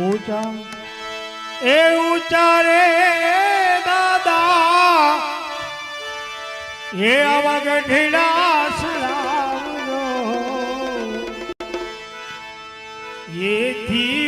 ऊँचा ए ऊँचा रे दादा। ये अवग ढिलास ये थी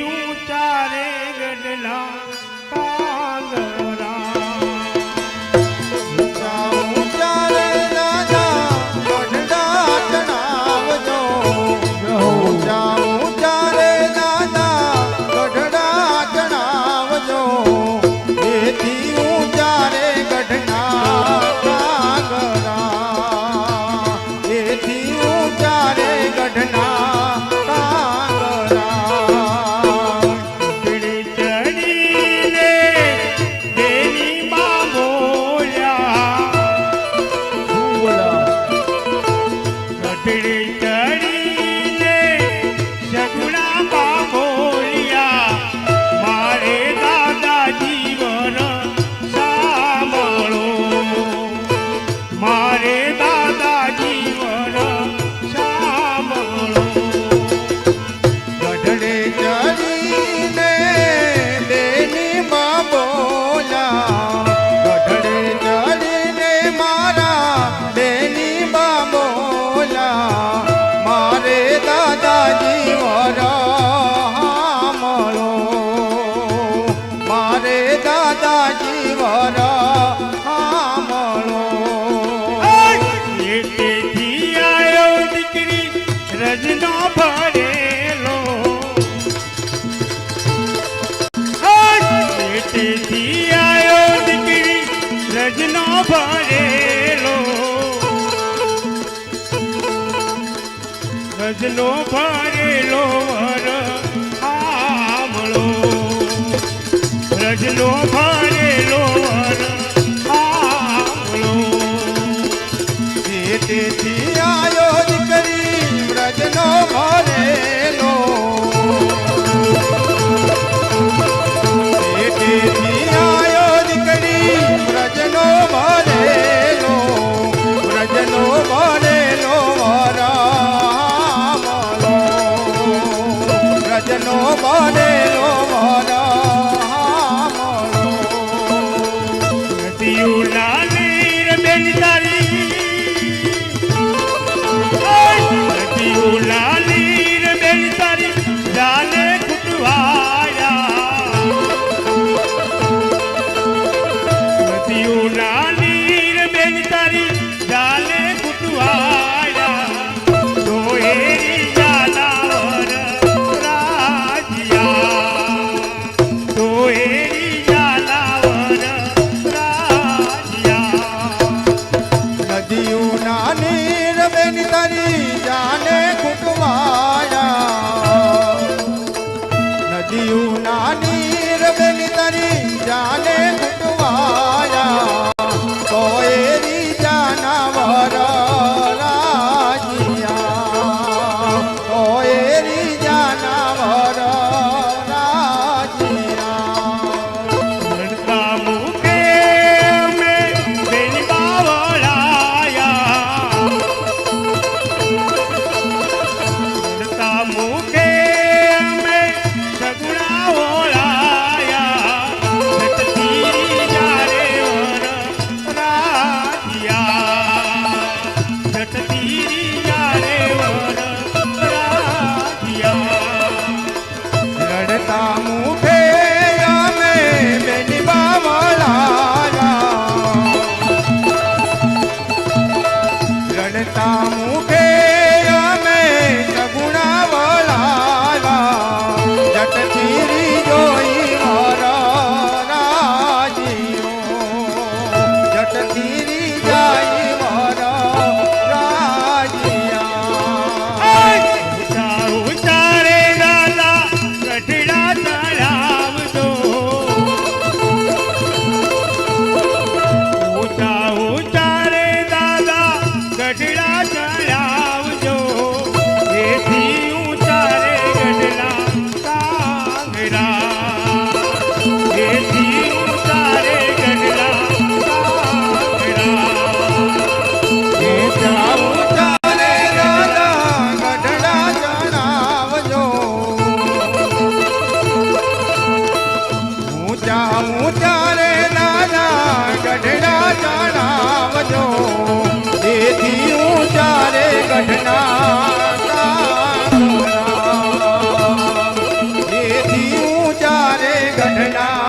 નો ભરેલો તેથી આયો દીકરી રજનો ભરેલો રજનો રજનો ભરેલો વર નો બનેલો મારા મારો પિયુલા નીર બેન તારી. જીવ નાની રમેની તારી જાને કુટવાયા નદીઓ નાની રમેની તારી જાને